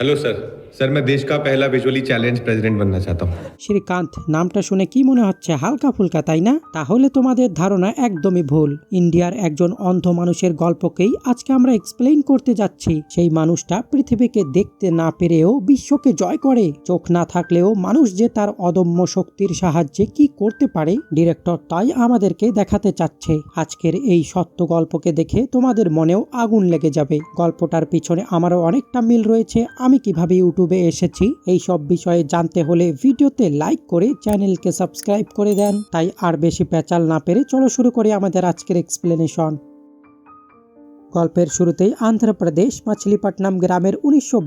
Hello sir. Sir मैं देश का पहला विजुअली चैलेंज प्रेसिडेंट बनना चाहता हूँ শ্রীকান্ত নামটা শুনে কি মনে হচ্ছে হালকা ফুলকা তাই না তাহলে তোমাদের ধারণা একদমই ভুল ইন্ডিয়ার একজন অন্ধ মানুষের গল্পকেই আজকে আমরা এক্সপ্লেইন করতে যাচ্ছি সেই মানুষটা পৃথিবীকে দেখতে না পেরেও বিশ্বকে জয় করে চোখ না থাকলেও মানুষ যে তার অদম্য শক্তির সাহায্যে কি করতে পারে ডিরেক্টর তাই আমাদেরকে দেখাতে চাচ্ছে আজকের এই সত্য গল্পকে দেখে তোমাদের মনেও আগুন লেগে যাবে গল্পটার পিছনে আমারও অনেকটা মিল রয়েছে আমি কিভাবে ইউটিউবে এসেছি। এই সব বিষয়ে জানতে হলে ভিডিওতে লাইক করে চ্যানেলকে সাবস্ক্রাইব করে দেন। তাই আর বেশি প্যাচাল না পেরে চলো শুরু করি আমাদের আজকের এক্সপ্লেনেশন গল্পের শুরুতেই অন্ধ্রপ্রদেশ মাছলিপট্টনম গ্রামের উনিশশো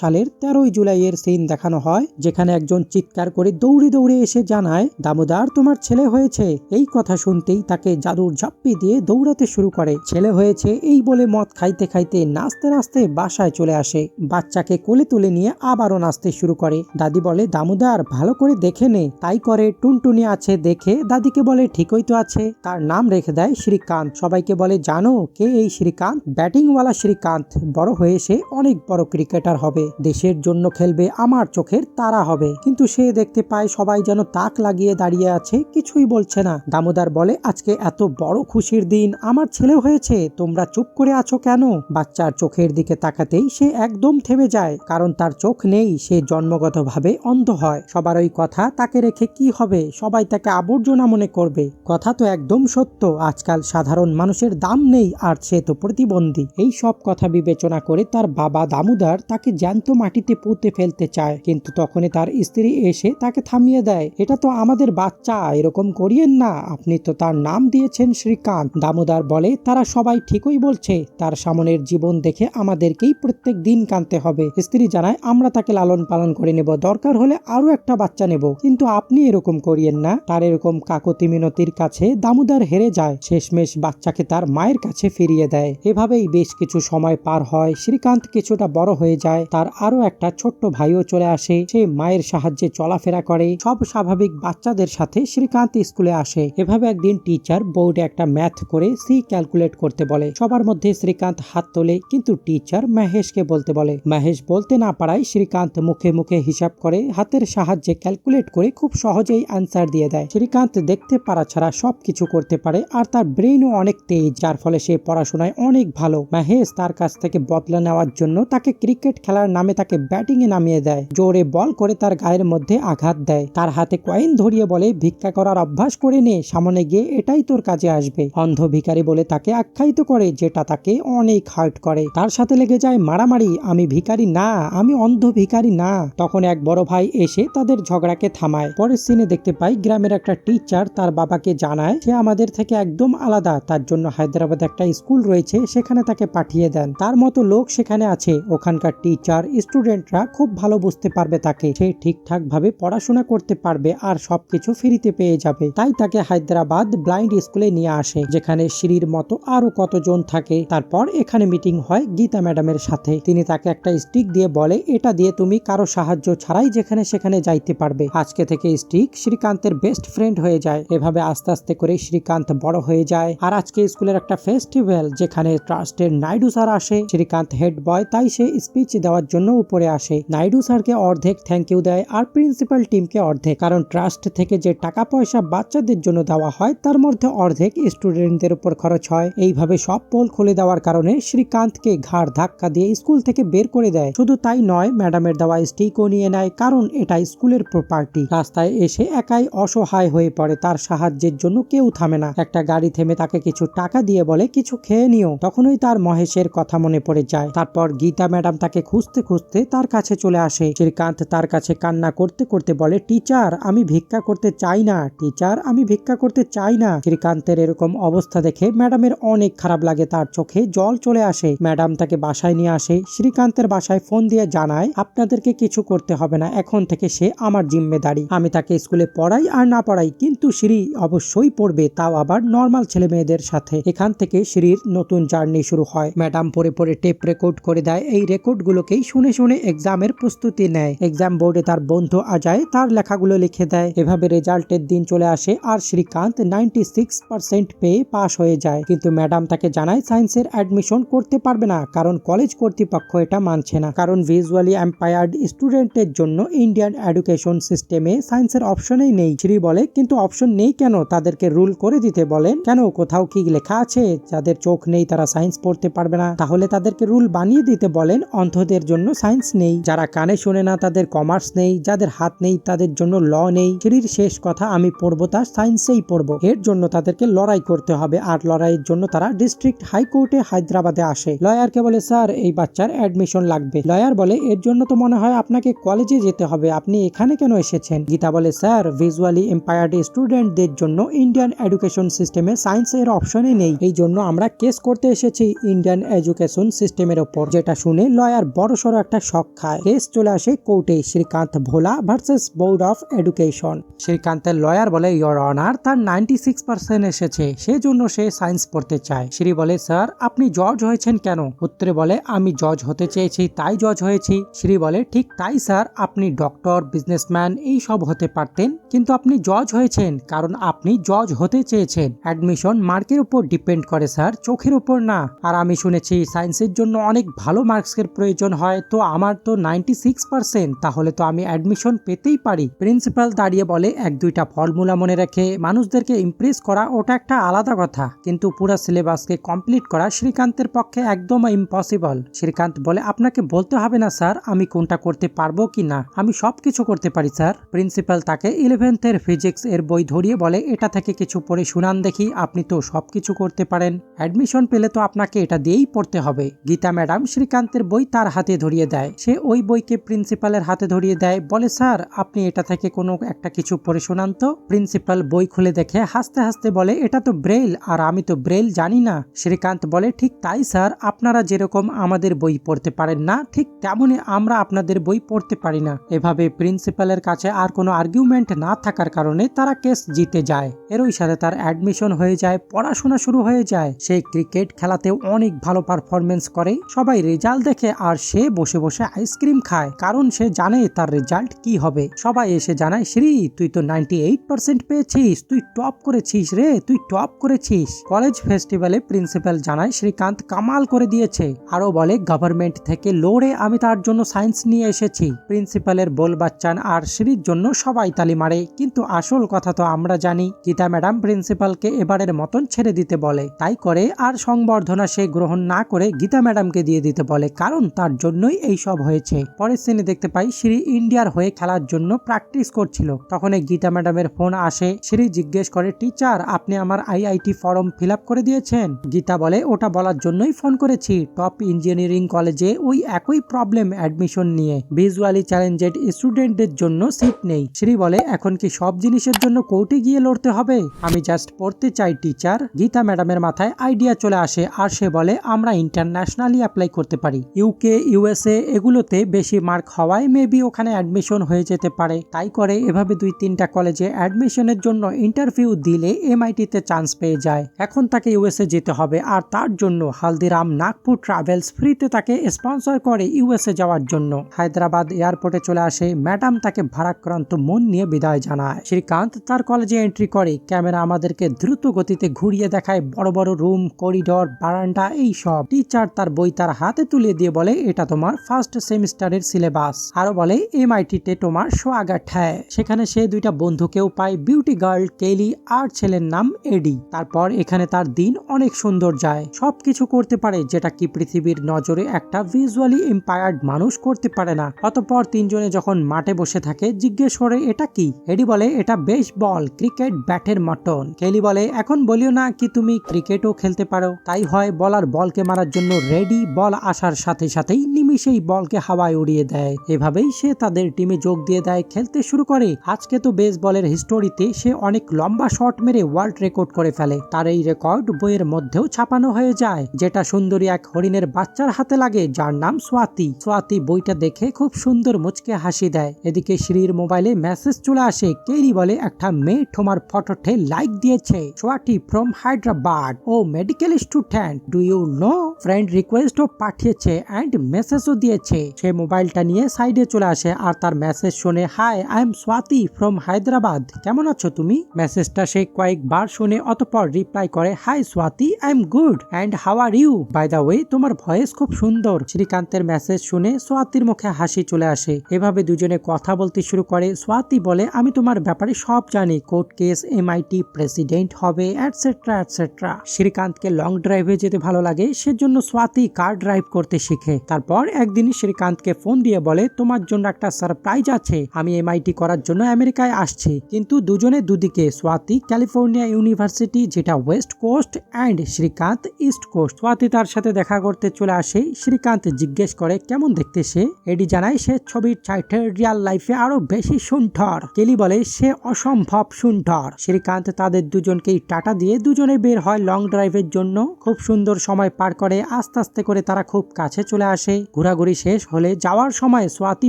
সালের তেরোই জুলাইয়ের সিন দেখানো হয়, যেখানে একজন চিৎকার করে দৌড়ে দৌড়ে এসে জানায়, দামোদার, তোমার ছেলে হয়েছে। এই কথা শুনতেই তাকে জাদুর ঝাপ্পি দিয়ে দৌড়াতে শুরু করে। ছেলে হয়েছে এই বলে মদ খাইতে খাইতে নাচতে নাচতে বাসায় চলে আসে। বাচ্চাকে কোলে তুলে নিয়ে আবারও নাচতে শুরু করে। দাদি বলে, দামোদার, ভালো করে দেখে নে। তাই করে টুনটুনি আছে দেখে দাদিকে বলে, ঠিকই তো আছে। তার নাম রেখে দেয় শ্রীকান্ত। সবাইকে বলে, জানো কে এই শ্রীকান্ত? ব্যাটিংওয়ালা শ্রীকান্ত বড় হয়ে সে অনেক বড় ক্রিকেটার হবে। দেশের জন্য খেলবে, আমার চোখের তারা হবে। কিন্তু সে দেখতে পায় সবাই যেন তাক লাগিয়ে দাঁড়িয়ে আছে, কিছুই বলছে না। দামোদার বলে, আজকে এত বড় খুশির দিন, আমার ছেলে হয়েছে, তোমরা চুপ করে আছো কেন? বাচ্চার চোখের দিকে তাকাতেই সে একদম থেমে যায়, কারণ তার চোখ নেই, সে জন্মগতভাবে অন্ধ হয়। সবার ওই কথা, তাকে রেখে কি হবে? সবাই তাকে আবর্জনা মনে করবে। কথা তো একদম সত্য, আজকাল সাধারণ মানুষের দাম নেই, আর সে তো প্রতিবন্ধী। এই সব কথা বিবেচনা করে তার বাবা দামোদার তাকে জ্যান্ত মাটিতে পুঁতে ফেলতে চায়। কিন্তু তখনই তার স্ত্রী এসে তাকে থামিয়ে দেয়। এটা তো আমাদের বাচ্চা, এরকম করিয়েন না। আপনি তো তার নাম দিয়েছেন শ্রীকান্ত। দামোদার বলে, তারা সবাই ঠিকই বলছে। তার সামনের জীবন দেখে আমাদেরকেই প্রত্যেক দিন কানতে হবে। স্ত্রী জানায়, আমরা তাকে লালন পালন করে নেব। দরকার হলে আরও একটা বাচ্চা নেব। কিন্তু আপনি এরকম করিয়েন না। তার এরকম কাকতি মিনতির কাছে দামোদার হেরে যায়। শেষমেশ বাচ্চাকে তার মায়ের কাছে ফিরিয়ে দেয়। এভাবেই বেশ কিছু সময় পার হয়। শ্রীকান্ত কিছুটা বড় হয়ে যায়। তার আরও একটা ছোট্ট ভাইও চলে আসে। সে মায়ের সাহায্যে চলাফেরা করে। সব স্বাভাবিক বাচ্চাদের সাথে শ্রীকান্ত স্কুলে আসে। এভাবে একদিন টিচার বোর্ডে একটা ম্যাথ করে সি ক্যালকুলেট করতে বলে। সবার মধ্যে শ্রীকান্ত হাত তোলে, কিন্তু টিচার মহেশকে বলতে বলে। মহেশ বলতে না পারায় শ্রীকান্ত মুখে মুখে হিসাব করে, হাতের সাহায্যে ক্যালকুলেট করে খুব সহজেই অ্যান্সার দিয়ে দেয়। শ্রীকান্ত দেখতে পারা ছাড়া সবকিছু করতে পারে, আর তার ব্রেইনও অনেক তেজ, যার ফলে সে পড়াশোনায় অনেক ভালো। মহেশ তার কাছ থেকে বদলা নেওয়ার জন্য তাকে ক্রিকেট খেলার নামে তাকে ব্যাটিং এ নামিয়ে দেয়। জোরে বল করে তার গায়ের মধ্যে আঘাত দেয়। তার হাতে কয়েন ধরিয়ে বলে, ভিক্ষা করার অভ্যাস করে নে, সামনে গিয়ে এটাই তোর কাজে আসবে। অন্ধ ভিখারি বলে তাকে আখ্যায়িত করে, যেটা তাকে অনেক হার্ট করে। তার সাথে লেগে যায় মারামারি, আমি ভিখারি না, আমি অন্ধ ভিখারি না। তখন এক বড় ভাই এসে তাদের ঝগড়াকে থামায়। পরের সিনে দেখতে পাই, গ্রামের একটা টিচার তার বাবাকে জানায়, সে আমাদের থেকে একদম আলাদা। তার জন্য হায়দ্রাবাদে একটা স্কুল রয়েছে সেখানে তাকে পাঠিয়ে দেন। তার মতো লোক সেখানে আছে। ওখানকার টিচার স্টুডেন্টরা খুব ভালো বুঝতে পারবে তাকে। সে ঠিকঠাক ভাবে পড়াশোনা করতে পারবে আর সবকিছু ফ্রিতে পেয়ে যাবে। তাই তাকে হায়দ্রাবাদ ব্লাইন্ড স্কুলে নিয়ে আসে, যেখানে সিঁড়ির মতো আরও কতজন থাকে। তারপর এখানে মিটিং হয় গীতা ম্যাডামের সাথে। তিনি তাকে একটা স্টিক দিয়ে বলে, এটা দিয়ে তুমি কারও সাহায্য ছাড়াই যেখানে সেখানে যাইতে পারবে। আজকে থেকে স্টিক শ্রীকান্তের বেস্ট ফ্রেন্ড হয়ে যায়। এভাবে আস্তে আস্তে করে শ্রীকান্ত বড় হয়ে যায়। আর আজকে স্কুলের একটা ফেস্টিভ্যাল যেখানে ট্রাস্টের নাইডু স্যার আসে, শ্রীকান্ত হেড বয়, তাই সে স্পিচ দেওয়ার জন্য উপরে আসে। নাইডু স্যারকে অর্ধেক থ্যাংক ইউ দেয় আর প্রিন্সিপাল টিমকে অর্ধেক। কারণ ট্রাস্ট থেকে যে টাকা পয়সা বাচ্চাদের জন্য দেওয়া হয়, তার মধ্যে অর্ধেক স্টুডেন্টদের উপর খরচ হয়। এইভাবে সব পোল খুলে দেওয়ার কারণে শ্রীকান্তকে ঘাড় ধাক্কা দিয়ে স্কুল থেকে বের করে দেয়। শুধু তাই নয়, ম্যাডামের দেওয়া স্টিকও নিয়ে নেয়, কারণ এটা স্কুলের প্রপার্টি রাস্তায় এসে একাই অসহায় হয়ে পড়ে, তার সাহায্যের জন্য কেউ থামে না। একটা গাড়ি থেমে তাকে কিছু টাকা দিয়ে বলে, কিছু খেয়ে নিও। তখনই তার মহেশের কথা মনে পড়ে যায়। তারপর গীতা ম্যাডাম তাকে খুঁজতে খুঁজতে তার কাছে চলে আসে। শ্রীকান্ত তার কাছে কান্না করতে করতে বলে, টিচার, আমি ভিক্ষা করতে চাই না। টিচার, আমি ভিক্ষা করতে চাই না। শ্রীকান্তের এরকম অবস্থা দেখে ম্যাডামের অনেক খারাপ লাগে। তার চোখে জল চলে আসে। ম্যাডাম তাকে বাসায় নিয়ে আসে। শ্রীকান্তের বাসায় ফোন দিয়ে জানায়, আপনাদেরকে কিছু করতে হবে না। এখন থেকে সে আমার জিম্মেদারি। আমি তাকে স্কুলে পড়াই আর না পড়াই, কিন্তু শ্রী অবশ্যই পড়বে। তাও আবার নর্মাল ছেলে মেয়েদের সাথে। এখান থেকে শ্রীর নতুন জার্নি শুরু হয়। ম্যাডাম পরে পরে টেপ রেকর্ড করে দেয়। এই রেকর্ডগুলোকেই শুনে শুনে এক্সামের প্রস্তুতি নেয়। এক্সাম বোর্ডে তার বন্ধু আজায় তার লেখাগুলো লিখে দেয়। এভাবে রেজাল্টের দিন চলে আসে আর শ্রীকান্ত নাইনটি সিক্স পার্সেন্ট পেয়ে পাশ হয়ে যায়। কিন্তু ম্যাডাম তাকে জানায়, সায়েন্সের অ্যাডমিশন করতে পারবে না, কারণ কলেজ কর্তৃপক্ষ এটা মানছে না। কারণ ভিজুয়ালি এম্পায়ার্ড স্টুডেন্টের জন্য ইন্ডিয়ান এডুকেশন সিস্টেমে সায়েন্সের অপশনেই নেই। শ্রী বলে, কিন্তু অপশন নেই কেন? তাদেরকে রুল করে দিতে বলেন, কেন কোথাও কি লেখা আছে? যাদের চোখ নেই তারা সায়েন্স পড়তে পারবে না। তাহলে তাদেরকে রুল বানিয়ে দিতে বলেন, অন্ধদের জন্য সায়েন্স নেই। যারা কানে শোনে না, তাদের কমার্স নেই। যাদের হাত নেই, তাদের জন্য ল নেই। শ্রীর শেষ কথা, আমি পড়ব তা সায়েন্সেই পড়ব। এর জন্য তাদেরকে লড়াই করতে হবে। আর লড়াইয়ের জন্য তারা ডিস্ট্রিক্ট হাইকোর্টে হায়দ্রাবাদে আসে। লয়ারকে বলে, স্যার, এই বাচ্চার অ্যাডমিশন লাগবে। লয়ার বলে, এর জন্য তো মনে হয় আপনাকে কলেজে যেতে হবে। আপনি এখানে কেন এসেছেন? গীতা বলে, স্যার, ভিজুয়ালি এম্পায়ার্ড স্টুডেন্টদের জন্য ইন্ডিয়ান এডুকেশন সিস্টেমে সায়েন্স এর অপশনই নেই। এই জন্য আমরা কেস করতে এসেছি ইন্ডিয়ান এডুকেশন সিস্টেমের ওপর। যেটা শুনে লয়ার বড় বড়সড় একটা শখ খায়। কেস চলে আসে কোর্টে, Srikanta Bhola versus board of education শ্রীকান্তের lawyer বলে ইয়র অনার তার নাইনটি সিক্স পার্সেন্ট এসেছে। সেজন্য সে সায়েন্স পড়তে চায়। শ্রী বলে স্যার আপনি জজ হয়েছেন কেন? উত্তরে বলে, আমি জজ হতে চেয়েছি, তাই জজ হয়েছি। শ্রী বলে, ঠিক তাই স্যার আপনি ডক্টর বিজনেসম্যান এই সব হতে পারতেন, কিন্তু আপনি জজ হয়েছেন, কারণ আপনি জজ হতে চেয়েছেন। অ্যাডমিশন মার্কের উপর ডিপেন্ড করে স্যার চোখের উপর না। আর আমি শুনেছি সায়েন্সের জন্য অনেক ভালো মার্কসের প্রয়োজন হয়, তো আমার তো নাইনটি সিক্স পার্সেন্ট। তাহলে তো আমি অ্যাডমিশন পেতেই পারি। প্রিন্সিপাল দাঁড়িয়ে বলে, এক দুইটা ফর্মুলা মনে রেখে মানুষদেরকে ইমপ্রেস করা, ওটা একটা আলাদা কথা। কিন্তু পুরো সিলেবাসকে কমপ্লিট করা শ্রীকান্তের পক্ষে একদম ইম্পসিবল শ্রীকান্ত বলে, আপনাকে বলতে হবে না, স্যার, আমি কোনটা করতে পারব কি না। আমি সব কিছু করতে পারি, স্যার। প্রিন্সিপাল তাকে ইলেভেন্থের ফিজিক্স এর বই ধরিয়ে বলে, এটা থেকে কিছু পড়ে শুনান দেখি, আপনি তো সব কিছু করতে পারেন। অ্যাডমিশন পেলে তো আপনাকে এটা দিয়েই পড়তে হবে। গীতা ম্যাডাম শ্রীকান্তের বই তার হাতে ধরিয়ে দেয়। সে ওই বইকে প্রিন্সিপালের হাতে ধরিয়ে দেয়। বলে, স্যার, আপনি এটা থেকে কোনো একটা কিছু পড়ে শোনান তো? প্রিন্সিপাল বই খুলে দেখে হাসতে হাসতে বলে, এটা তো ব্রেল আর আমি তো ব্রেল জানি না। শ্রীকান্ত বলে, ঠিক তাই, স্যার। আপনারা যেরকম আমাদের বই পড়তে পারেন না, ঠিক তেমনই আমরা আপনাদের বই পড়তে পারি না। এভাবে প্রিন্সিপালের কাছে আর কোনো আর্গুমেন্ট না থাকার কারণে তারা কেস জিতে যায়। এরই সাথে তার অ্যাডমিশন হয়ে যায়, পড়াশোনা শুরু হয়ে যায়। সে ক্রিকেট খেলাতেও অনেক ভালো পারফরমেন্স করে। সবাই রেজাল্ট দেখে আর সে বসে বসে আইসক্রিম খায়, কারণ সে জানে তার রেজাল্ট কি হবে। সবাই এসে জানায়, শ্রী, তুই তো নাইনটি এইট পার্সেন্ট পেয়েছিস, তুই টপ করেছিস রে, তুই টপ করেছিস। কলেজ ফেস্টিভ্যালে প্রিন্সিপাল জানায়, শ্রীকান্ত কামাল করে দিয়েছে। আরও বলে গভর্নমেন্ট থেকে লড়ে আমি তার জন্য সায়েন্স নিয়ে এসেছি। প্রিন্সিপালের বল বাচ্চান আর শ্রীর জন্য সবাই তালি মারে। কিন্তু আসল কথা তো আমরা জানি, গীতা ম্যাডাম প্রিন্সিপালকে এবারের মতন ছেড়ে দিতে বলে। তাই করে আর সংবর্ধনা সে গ্রহণ না করে গীতা ম্যাডামকে দিয়ে দিতে বলে, কারণ তার জন্যই এই সব হয়েছে। পরের সিনে দেখতে পাই শ্রী ইন্ডিয়ার হয়ে খেলার জন্য প্র্যাকটিস করছিল। তখন এই গীতা ম্যাডামের ফোন আসে শ্রী জিজ্ঞেস করে টিচার আপনি আমার আইআইটি ফর্ম ফিল করে দিয়েছেন? গীতা বলে, ওটা বলার জন্যই ফোন করেছি। টপ ইঞ্জিনিয়ারিং কলেজে ওই একই প্রবলেম অ্যাডমিশন নিয়ে। ভিজুয়ালি চ্যালেঞ্জেড স্টুডেন্টদের জন্য সিট নেই। শ্রী বলে, এখন কি সব জিনিসের জন্য কোর্টে গিয়ে লড়তে হবে? আমি জাস্ট পড়তে চাই টিচার গীতা ম্যাডামের মাথায় আইডিয়া চলে আসে আর সে বলে, আমরা ইন্টারন্যাশনালি অ্যাপ্লাই করতে পারি। ইউকে ইউএসএ এগুলোতে বেশি মার্ক হওয়ায় মেবি ওখানে অ্যাডমিশন হয়ে যেতে পারে। তাই করে এভাবে দুই তিনটা কলেজে অ্যাডমিশনের জন্য ইন্টারভিউ দিলে এমআইটিতে চান্স পেয়ে যায়। এখন তাকে ইউএসএ যেতে হবে আর তার জন্য হালদিরাম নাগপুর ট্রাভেলস ফ্রিতে তাকে স্পন্সর করে ইউএসএ যাওয়ার জন্য। হায়দ্রাবাদ এয়ারপোর্টে চলে আসে। ম্যাডাম তাকে ভারাক্রান্ত মন নিয়ে বিদায় জানায়। শ্রীকান্ত তার কলেজে এন্ট্রি করে। ক্যামেরা আমাদেরকে দ্রুত গতিতে ঘুরিয়ে দেখায়। বড় বড় রুম করিডোর বারান্দা এই সব। টিচার তার বই তার হাতে তুলে দিয়ে বলে, এটা তোমার ফার্স্ট সেমিস্টারের সিলেবাস আরও বলে, এমআইটিতে তোমার সোয়াগাট হ্যায় সেখানে সে দুইটা বন্ধুকেও পায় বিউটি গার্ল কেলি আর ছেলের নাম এডি তারপর এখানে তার দিন অনেক সুন্দর যায়। সবকিছু করতে পারে, যেটা কি পৃথিবীর নজরে একটা ভিজুয়ালি এম্পায়ার্ড মানুষ করতে পারে না। অতপর তিনজনে যখন মাঠে বসে থাকে, জিজ্ঞেস করে, এটা কি? এডি বলে, এটা বেশ বল ক্রিকেট ব্যাটের মটন কেলি বলে, এখন বলিও না কি তুমি ক্রিকেটও খেলতে পারো? তাই হয় বলার বলকে মারার জন্য রেডি বল আসার সাথে সাথেই নিমিশেই বলকে হাওয়ায় উড়িয়ে দেয়। এভাবেই সে তাদের টিমে যোগ দিয়ে দেয়, খেলতে শুরু করে। আজকে তো বেস বলের হিস্টোরিতে সে অনেক লম্বা শট মেরে ওয়ার্ল্ড রেকর্ড করে ফেলে। তার এই রেকর্ড বইয়ের মধ্যেও ছাপানো হয়ে যায়, যেটা সুন্দরী এক হরিণের বাচ্চার হাতে লাগে, যার নাম সোয়াতি সোয়াতি বইটা দেখে খুব সুন্দর মুচকে হাসি দেয়। এদিকে শ্রীর মোবাইলে মেসেজ চলে আসে কেরি বলে একটা মেয়ে তোমার ফটোতে লাইক দিয়েছে। সোয়াটি ফ্রম হায়দ্রাবাদ ও মেডিকেল স্টুডেন্ট টেন্ট ডু ইউ নো ফ্রেন্ড রিকোয়েস্টও পাঠিয়েছে অ্যান্ড মেসেজও দিয়েছে। সে মোবাইলটা নিয়ে সাইডে চলে আসে আর তার মেসেজ শুনে hi I am Swati from Hyderabad কেমন আছো তুমি? মেসেজটা সে কয়েকবার শুনে, অতপর রিপ্লাই করে hi Swati I am good and how are you by the way তোমার ভয়েস খুব সুন্দর। শ্রীকান্তের মেসেজ শুনে সোয়াতির মুখে হাসি চলে আসে। এভাবে দুজনে কথা বলতে শুরু করে। সোয়াতি বলে, আমি তোমার ব্যাপারে সব জানি। কোর্ট কেস এমআইটি প্রেসিডেন্ট হবে অ্যাটসেট্রা অ্যাটসেট্রা শ্রীকান্তকে লং ড্রাইভে যেতে ভালো লাগে, সেজন্য সোয়াতি কার ড্রাইভ করতে শিখে। তারপর একদিন শ্রীকান্তকে ফোন দিয়ে বলে, তোমার জন্য একটা সারপ্রাইজ আছে, আমি এমআইটি করার জন্য আমেরিকায় আসছি। কিন্তু দুজনে দুদিকে সোয়াতি ক্যালিফোর্নিয়া ইউনিভার্সিটি, যেটা west coast and Srikanth east coast Swati তার সাথে দেখা করতে চলে আসে, শ্রীকান্ত জিজ্ঞেস করে, কেমন দেখতে সে? এডি জানায়, সে ছবির চাইটে রিয়াল লাইফে আরও বেশি সুন্দর। কেলি বলে, সে অসম্ভব সুন্দর। শ্রীকান্ত তাদের দুজনকেই টাটা দিয়ে দুজনে বের হয় লং ড্রাইভের জন্য। খুব সুন্দর সময় পার করে, আস্তে আস্তে করে তারা খুব কাছে চলে আসে। ঘোরাঘুরি শেষ হলে যাওয়ার সময় সোয়াতি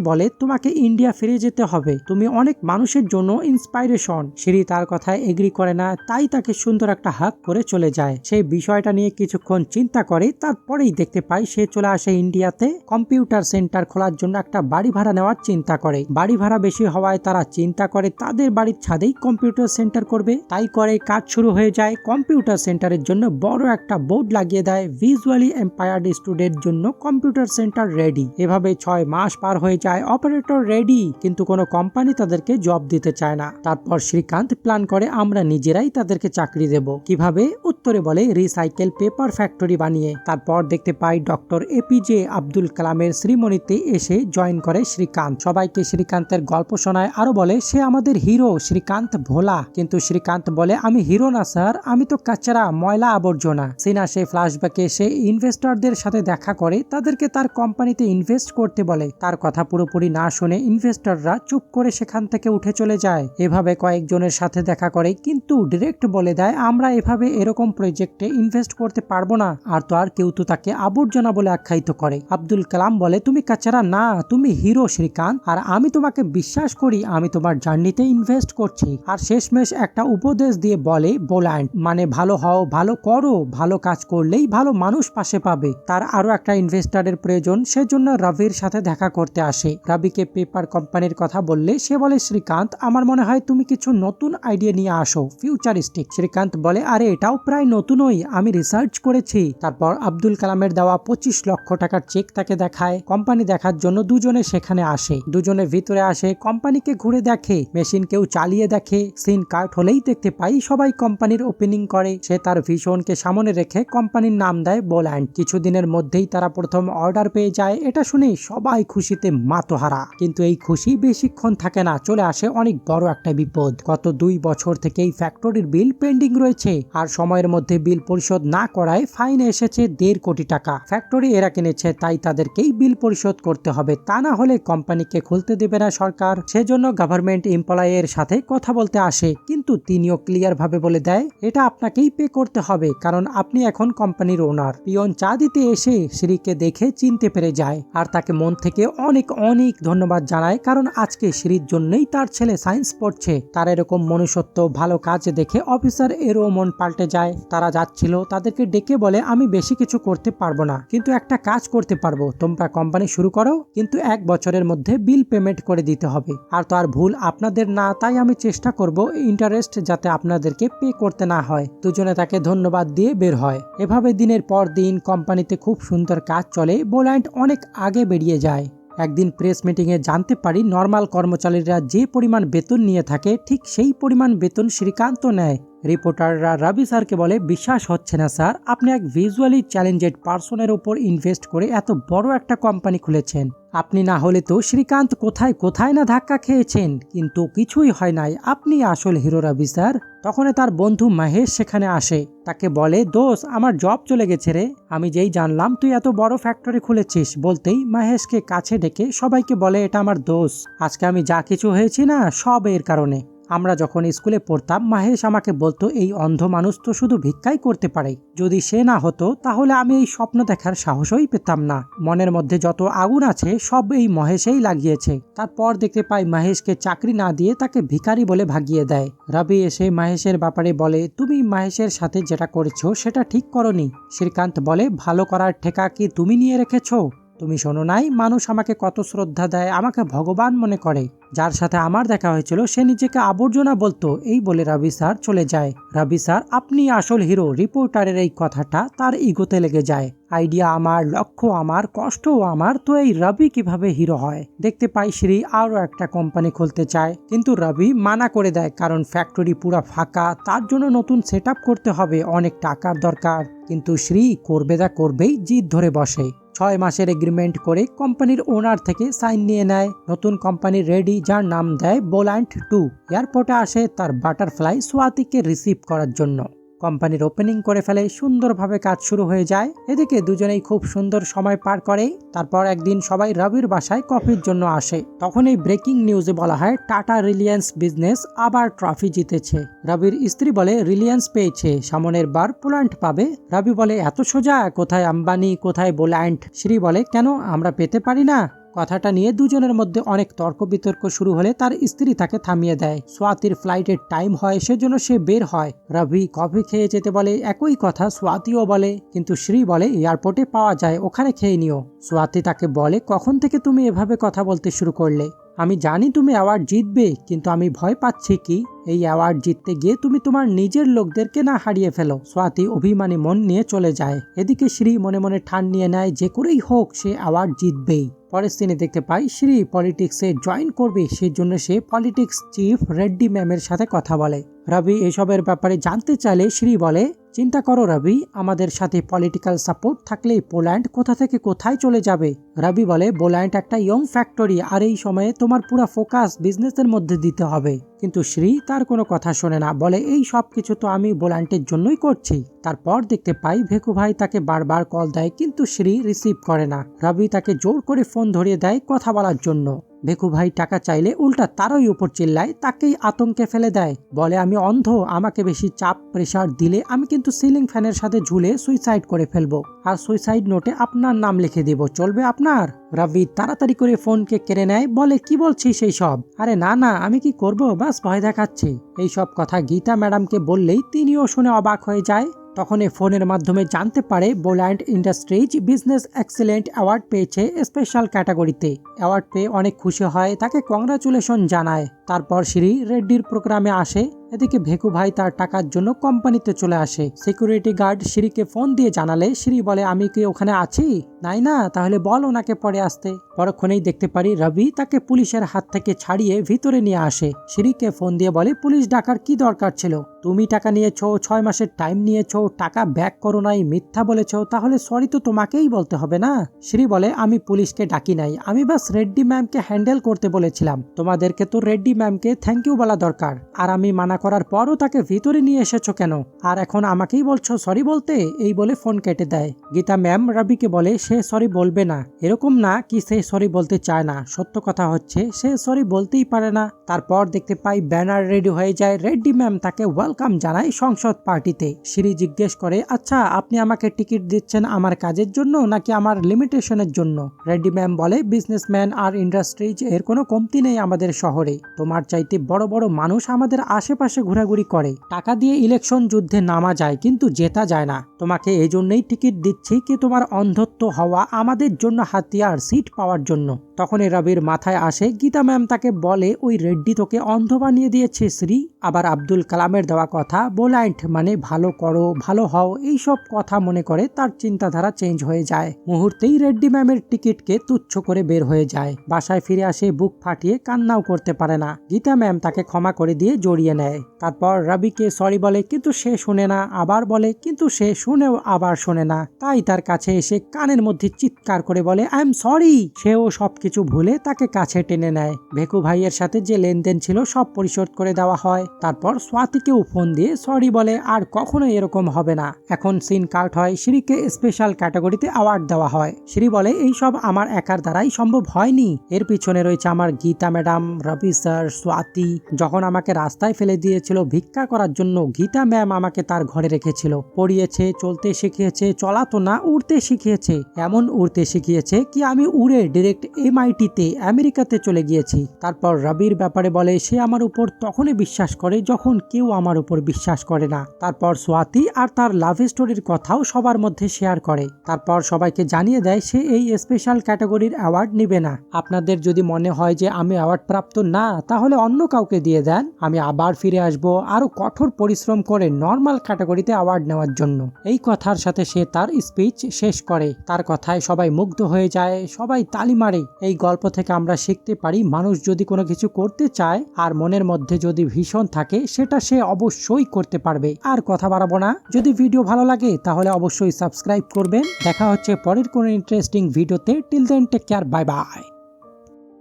বলে, তোমাকে ইন্ডিয়া ফিরে যেতে হবে। তুমি অনেক মানুষের জন্য ইন্সপাইরেশন শ্রী তার কথায় এগ্রি করে না, তাই তাকে সুন্দর একটা হাক করে চলে যায়। সেই বিষয়টা নিয়ে কিছুক্ষণ চিন্তা করে, তারপরেই দেখতে পাই সে চলে আসে ইন্ডিয়াতে। কম্পিউটার সেন্টার খোলার জন্য একটা বাড়ি ভাড়া নেওয়ার চিন্তা করে। বাড়ি ভাড়া বেশি হওয়ায় তারা চিন্তা করে, তাদের বাড়ির ছাদেই কম্পিউটার সেন্টার করবে? তাই করে, কাজ শুরু হয়ে যায় কম্পিউটার সেন্টারের জন্য বড় একটা বোর্ড লাগিয়ে দেয়, ভিজুয়ালি এম্পায়ার্ড স্টুডেন্ট জন্য কম্পিউটার সেন্টার রেডি। এভাবে ছয় মাস পার হয়ে যায়, অপারেটর রেডি। কিন্তু কোনো কোম্পানি তাদেরকে জব দিতে চায় না। তারপর শ্রীকান্ত প্ল্যান করে, আমরা নিজেরাই তাদেরকে চাকরি দেব। কীভাবে? উত্তরে বলে, রিসাইকেল পেপার ফ্যাক্টরি বানিয়ে। তারপর দেখতে পাই, ডক্টর এপিজে আব্দুল কালামের শ্রীমণিতে এসে জয়েন করে শ্রীকান্ত। সবাইকে শ্রীকান্তের গল্প শোনায় আরও বলে, সে আমাদের হিরো, শ্রীকান্ত ভোলা। কিন্তু শ্রীকান্ত বলে, আমি হিরো না, স্যার। আমি তো কাচারা, ময়লা আবর্জনা। সিনা সে ফ্ল্যাশব্যাকে সে ইনভেস্টরদের সাথে দেখা করে, তাদেরকে তার কোম্পানিতে ইনভেস্ট করতে বলে। তার কথা পুরোপুরি না শুনে ইনভেস্টররা চুপ করে সেখান থেকে উঠে চলে যায়। এভাবে কয়েকজনের সাথে দেখা করে, কিন্তু ডিরেক্ট বলে দেয়, আমরা এভাবে এরকম প্রজেক্টে ইনভেস্ট করতে পারব না। আর তো আর কেউ তো তাকে আবর্জনা বলে আখ্যায়িত করে। আব্দুল কালাম বলে, তুমি কাচারা না, তুমি হিরো শ্রীকান্ত, আর আমি তোমাকে বিশ্বাস করি, আমি তোমার জার্নিতে ইনভেস্ট করছি। আর শেষমেশ একটা উপদেশ দিয়ে বলে, বোল্যান্ড মানে ভালো হও, ভালো করো, ভালো কাজ করলেই ভালো মানুষ পাশে পাবে। তার আরও একটা ইনভেস্টারের প্রয়োজন, সেজন্য রবির সাথে দেখা করতে আসে। রবিকে পেপার কোম্পানির কথা বললে সে বলে, শ্রীকান্ত, আমার মনে হয় তুমি কিছু নতুন আইডিয়া নিয়ে আসো ফিউচারিস্টিক শ্রীকান্ত বলে, আরে, এটাও প্রায় নতুনই, আমি রিসার্চ করেছি। তারপর আব্দুল কালামের দেওয়া পঁচিশ লক্ষ টাকার চেক তাকে দেখায়। কোম্পানি দেখার জন্য দুজনে সেখানে আসে। দুজনে ভিতরে আসে কোম্পানিকে ঘুরে দেখে মেশিন কেউ চালিয়ে দেখে। সিন কার্ড হলেই দেখতে পাই সবাই কোম্পানির ওপেনিং করে। সে তার ভিশনকে সামনে রেখে কোম্পানির নাম দেয় বোল্যান্ড। কিছুদিনের মধ্যেই তারা প্রথম অর্ডার পেয়ে যায়, এটা শুনে সবাই খুশিতে মাতোহারা। কিন্তু এই খুশি বেশিক্ষণ থাকে না, চলে আসে অনেক বড় একটা বিপদ। গত দুই বছর থেকে এই ফ্যাক্টরির বিল পেন্ডিং রয়েছে, আর সময়ের মধ্যে বিল পরিশোধ না করায় ফাইন এসেছে দেড় কোটি টাকা। ফ্যাক্টরি এরা কিনেছে, তাই তাদেরকেই বিল পরিশোধ করতে হবে। তা না হলে কোম্পানিকে খুলতে দেবে না সরকার। সেজন্য গভর্নমেন্ট এমপ্লয়ের সাথে কথা বলতে আসে, কিন্তু তিনিও ক্লিয়ার ভাবে বলে দেয়, এটা আপনাকেই পে করতে হবে, কারণ আপনি এখন কোম্পানির ওনার। পিয়ন চা দিতে এসে শ্রীকে দেখে চিনতে পেরে যায় আর তাকে মন থেকে অনেক অনেক ধন্যবাদ জানায় কারণ আজকে শ্রীর জন্যই তার ছেলে সায়েন্স পড়ছে। তার এরকম মনুষ্যত্ব, ভালো কাজ দেখে অফিসার এরও মন পাল্টে যায়। তারা যাচ্ছিল, তাদেরকে ডেকে বলে, আমি বেশি কিছু করতে পারব না, কিন্তু একটা কাজ করতে পারব। তোমরা কোম্পানি শুরু করো, কিন্তু এক বছরের মধ্যে বিল পেমেন্ট করে দিতে হবে। আর তো আর ভুল আপনাদের না, তাই আমি চেষ্টা করব ইন্টারেস্ট যাতে আপনাদেরকে পে করতে না হয়। দুজনে তাকে ধন্যবাদ দিয়ে বের হয়। এভাবে দিনের পর দিন কোম্পানিতে খুব সুন্দর কাজ চলে বোল্যান্ড অনেক আগে বেরিয়ে যায়। একদিন প্রেস মিটিংয়ে জানতে পারি নর্মাল কর্মচারীরা যে পরিমাণ বেতন নিয়ে থাকে ঠিক সেই পরিমাণ বেতন শ্রীকান্ত নেয়। রিপোর্টাররা রবি স্যারকে বলে, বিশ্বাস হচ্ছে না স্যার, আপনি এক ভিজুয়ালি চ্যালেঞ্জেড পার্সনের ওপর ইনভেস্ট করে এত বড় একটা কোম্পানি খুলেছেন। আপনি না হলে তো শ্রীকান্ত কোথায় কোথায় না ধাক্কা খেয়েছেন, কিন্তু কিছুই হয় নাই। আপনি আসল হিরো রবি স্যার। তখন তার বন্ধু মহেশ সেখানে আসে। তাকে বলে দোষ আমার জব চলে গেছে রে। আমি যেই জানলাম, তুই এত বড় ফ্যাক্টরি খুলেছিস। বলতেই মহেশকে কাছে ডেকে সবাইকে বলে, এটা আমার দোষ আজকে আমি যা কিছু হয়েছি না, সব এর কারণে। আমরা যখন স্কুলে পড়তাম, মাহেশ আমাকে বলতো, এই অন্ধ মানুষ তো শুধু ভিক্ষাই করতে পারে। যদি সে না হতো, তাহলে আমি এই স্বপ্ন দেখার সাহসই পেতাম না। মনের মধ্যে যত আগুন আছে, সব এই মহেশেই লাগিয়েছে। তারপর দেখতে পাই মাহেশকে চাকরি না দিয়ে তাকে ভিখারি বলে ভাগিয়ে দেয়। রবি এসে মাহেশের ব্যাপারে বলে, তুমি মাহেশের সাথে যেটা করেছ, সেটা ঠিক করনি। শ্রীকান্ত বলে, ভালো করার ঠেকা কি তুমি নিয়ে রেখেছো? তুমি শোনো নাই, মানুষ আমাকে কত শ্রদ্ধা দেয়, আমাকে ভগবান মনে করে। যার সাথে আমার দেখা হয়েছিল, সে নিজেকে আবর্জনা বলতো, এই বলে রবি স্যার চলে যায়। রবি স্যার, আপনি আসল হিরো, রিপোর্টারের এই কথাটা তার ইগোতে লেগে যায়। আইডিয়া আমার, লক্ষ্য আমার, কষ্টও আমার, তো এই রবি কীভাবে হিরো হয়? দেখতে পাই শ্রী আরও একটা কোম্পানি খুলতে চায়। কিন্তু রবি মানা করে দেয়, কারণ ফ্যাক্টরি পুরা ফাঁকা, তার জন্য নতুন সেট করতে হবে, অনেক টাকার দরকার। কিন্তু শ্রী করবে দা করবেই জিদ ধরে বসে। ছয় মাসের এগ্রিমেন্ট করে কোম্পানির ওনার থেকে সাইন নিয়ে নেয়। নতুন কোম্পানি রেডি যার নাম দেয় বোল্যান্ড টু এয়ারপোর্টে আসে তার বাটারফ্লাই সোয়াতিকে রিসিভ করার জন্য। কোম্পানির ওপেনিং করে ফেলে সুন্দরভাবে কাজ শুরু হয়ে যায়। এদিকে দুজনেই খুব সুন্দর সময় পার করে, তারপর একদিন সবাই রবির বাসায় কফির জন্য আসে। তখন এই ব্রেকিং নিউজে বলা হয়, টাটা রিলিয়েন্স বিজনেস আবার ট্রফি জিতেছে। রবির স্ত্রী বলে, রিলিয়েন্স পেয়েছে, সামনের বার পোল্যান্ড পাবে। রবি বলে, এত সোজা, কোথায় আম্বানি, কোথায় বোল্যান্ড? শ্রী বলে, কেন, আমরা পেতে পারি না। কথাটা নিয়ে দুজনের মধ্যে অনেক তর্ক বিতর্ক শুরু হলে তার স্ত্রী তাকে থামিয়ে দেয়। সোয়াতির ফ্লাইটের টাইম হয়, সেজন্য সে বের হয়। রবি কফি খেয়ে যেতে বলে, একই কথা সোয়াতিও বলে, কিন্তু শ্রী বলে, এয়ারপোর্টে পাওয়া যায়, ওখানে খেয়ে নিও। সোয়াতি তাকে বলে, কখন থেকে তুমি এভাবে কথা বলতে শুরু করলে? আমি জানি তুমি অ্যাওয়ার্ড জিতবে, কিন্তু আমি ভয় পাচ্ছি কি? এই অ্যাওয়ার্ড জিততে গিয়ে তুমি তোমার নিজের লোকদেরকে না হারিয়ে ফেলো। স্বাতি অভিমানী মন নিয়ে চলে যায়। এদিকে শ্রী মনে মনে ঠান নিয়ে নেয়, যে করেই হোক সে অ্যাওয়ার্ড জিতবেই। পরের সিনে দেখতে পাই, শ্রী পলিটিক্সে জয়েন করবে। সেই জন্য সে পলিটিক্স চিফ রেড্ডি ম্যামের সাথে কথা বলে। রবি এসবের ব্যাপারে জানতে চাইলে শ্রী বলে, চিন্তা করো রবি, আমাদের সাথে পলিটিক্যাল সাপোর্ট থাকলে পোল্যান্ড কোথা থেকে কোথায় চলে যাবে? রবি বলে পোল্যান্ড একটা ইয়ং ফ্যাক্টরি আর এই সময়ে তোমার পুরো ফোকাস বিজনেসের মধ্যে দিতে হবে। কিন্তু শ্রী তার কোনো কথা শোনে না, বলে, এই সব কিছু তো আমি বোলান্টের জন্যই করছি। তারপর দেখতে পাই, ভেকু ভাই তাকে বারবার কল দেয়, কিন্তু শ্রী রিসিভ করে না। রবি তাকে জোর করে ফোন ধরিয়ে দেয় কথা বলার জন্য। ভেকু ভাই টাকা চাইলে উল্টা তারই উপর চিল্লায়, তাকেই আতঙ্কে ফেলে দেয়। বলে, আমি অন্ধ, আমাকে বেশি চাপ প্রেশার দিলে আমি কিন্তু সিলিং ফ্যানের সাথে ঝুলে সুইসাইড করে ফেলব। আর সুইসাইড নোটে আপনার নাম লিখে দিব। চলবে আপনার? রবি তাড়াতাড়ি করে ফোনকে কেড়ে নেয়, বলে, কি বলছি সেই সব? আরে, না না, আমি কি করব? বাস, ভয় দেখাচ্ছি। এই সব কথা গীতা ম্যাডামকে বললেই তিনিও শুনে অবাক হয়ে যায়। তখন এই ফোনের মাধ্যমে জানতে পারে Bollant industries business excellent award পেয়েছে স্পেশাল ক্যাটাগরিতে। অ্যাওয়ার্ড পেয়ে অনেক খুশি হয়, তাকে কংগ্রাচুলেশন জানায়। তারপর শ্রী রেড্ডির প্রোগ্রামে আসে এদিকে ভেকু ভাই তার টাকার জন্য কোম্পানিতে চলে আসে। সিকিউরিটি গার্ড শ্রীকে ফোন দিয়ে জানালে শ্রী বলে, আমি কি ওখানে আছি? নাই না, তাহলে বল ওনাকে পরে আসতে। পরক্ষণেই দেখতে পারি রবি তাকে পুলিশের হাত থেকে ছাড়িয়ে ভিতরে নিয়ে আসে। শ্রীকে ফোন দিয়ে বলে, পুলিশ ডাকার কি দরকার ছিল? তুমি টাকা নিয়েছো, ছয় মাসের টাইম নিয়েছো, টাকা ব্যাক করো নাই, মিথ্যা বলেছ, তাহলে সরি তো তোমাকেই বলতে হবে না? শ্রী বলে, আমি পুলিশকে ডাকি নাই, আমি বাস রেড্ডি ম্যামকে হ্যান্ডেল করতে বলেছিলাম। তোমাদেরকে তো রেড্ডি ম্যামকে থ্যাংক ইউ বলা দরকার। আর আমি মানা করার পরও তাকে ভিতরে নিয়ে এসেছ কেন? আর এখন আমাকেই বলছো সরি বলতে? এই বলে ফোন কেটে দেয়। গীতা ম্যাম রবিকে বলে, সে সরি বলবে না। এরকম না কি সে সরি বলতে চায় না। সত্য কথা হচ্ছে, সে সরি বলতেই পারে না। তারপর দেখতে পাই ব্যানার রেডি হয়ে যায়। রেড্ডি ম্যাম তাকে ওয়েলকাম জানায় সংসদ পার্টিতে। শ্রী জিজ্ঞেস করে আচ্ছা আপনি আমাকে টিকিট দিচ্ছেন আমার কাজের জন্য নাকি আমার লিমিটেশনের জন্য? রেড্ডি ম্যাম বলে, বিজনেসম্যান আর ইন্ডাস্ট্রিজ এর কোনো কমতি নেই আমাদের শহরে। তোমার চাইতে বড় বড় মানুষ আমাদের আশেপাশে ঘোরাঘুরি করে। টাকা দিয়ে ইলেকশন যুদ্ধে নামা যায় কিন্তু জেতা যায় না। তোমাকে এই জন্যই টিকিট দিচ্ছি কি তোমার অন্ধত্ব হওয়া আমাদের জন্য হাতিয়ার সিট পাওয়ার জন্য। তখনই রবির মাথায় আসে, গীতা ম্যাম তাকে বলে ওই রেড্ডি তোকে অন্ধ বানিয়ে দিয়েছে, শ্রী। আবার আব্দুল কালামের দেওয়া কথা, বোলাইন্ট মানে ভালো করো, ভালো হও। এই সব কথা মনে করে তার চিন্তাধারা চেঞ্জ হয়ে যায়। মুহূর্তেই রেড্ডি ম্যামের টিকিটকে তুচ্ছ করে বের হয়ে যায়। বাসায় ফিরে আসে, বুক ফাটিয়ে কান্নাও করতে পারে না। গীতা ম্যাম তাকে ক্ষমা করে দিয়ে জড়িয়ে নেয়। তারপর রবিকে সরি বলে, কিন্তু সে শুনে না। আবার বলে, কিন্তু সে শুনেও আবার শোনে না। তাই তার কাছে এসে কানের মধ্যে চিৎকার করে বলে আই এম সরি সেও সবকিছু ভুলে তাকে কাছে টেনে নেয়। ভেকু ভাইয়ের সাথে যে লেনদেন ছিল সব পরিশোধ করে দেওয়া হয়। তারপর স্বাতিকেও ফোন দিয়ে সরি বলে, আর কখনো এরকম হবে না। এখন সিন কাট হয়, শ্রীকে স্পেশাল ক্যাটাগরিতে অ্যাওয়ার্ড দেওয়া হয়। শ্রী বলে এইসব আমার একার দ্বারাই সম্ভব হয়নি। এর পিছনে রয়েছে আমার গীতা ম্যাডাম, রবি স্যার, স্বাতি। যখন আমাকে রাস্তায় ফেলে দিয়েছিল ভিক্ষা করার জন্য, গীতা ম্যাম আমাকে তার ঘরে রেখেছিল। পড়িয়েছে চলতে শিখিয়েছে, চলা তো না, উড়তে শিখিয়েছে। এমন উড়তে শিখিয়েছে কি আমি উড়ে ডিরেক্ট এমআইটিতে আমেরিকাতে চলে গিয়েছি। তারপর রবির ব্যাপারে বলে, সে আমার উপর তখনই বিশ্বাস করে যখন কেউ আমার উপর বিশ্বাস করে না। তারপর সোয়াতি আর তার লাভ স্টোরির কথাও সবার মধ্যে শেয়ার করে। তারপর সবাইকে জানিয়ে দেয়, সে এই স্পেশাল ক্যাটাগরির অ্যাওয়ার্ড নেবে না। আপনাদের যদি মনে হয় যে আমি অ্যাওয়ার্ড প্রাপ্ত না, তাহলে অন্য কাউকে দিয়ে দেন। আমি আবার ফিরে আসব আরও কঠোর পরিশ্রম করে নর্মাল ক্যাটাগরিতে অ্যাওয়ার্ড নেওয়ার জন্য। এই কথার সাথে সে তার স্পিচ শেষ করে। তার কথায় সবাই মুগ্ধ হয়ে যায়, সবাই তালি মারে। এই গল্প থেকে আমরা শিখতে পারি, মানুষ যদি কোনো কিছু করতে চায় আর মনের মধ্যে যদি ভীষণ থাকে, সেটা সে অবশ্যই করতে পারবে। আর কথা বাড়াবো না। যদি ভিডিও ভালো লাগে, তাহলে অবশ্যই সাবস্ক্রাইব করবেন। দেখা হচ্ছে পরের কোনো ইন্টারেস্টিং ভিডিওতে। Till then take care bye bye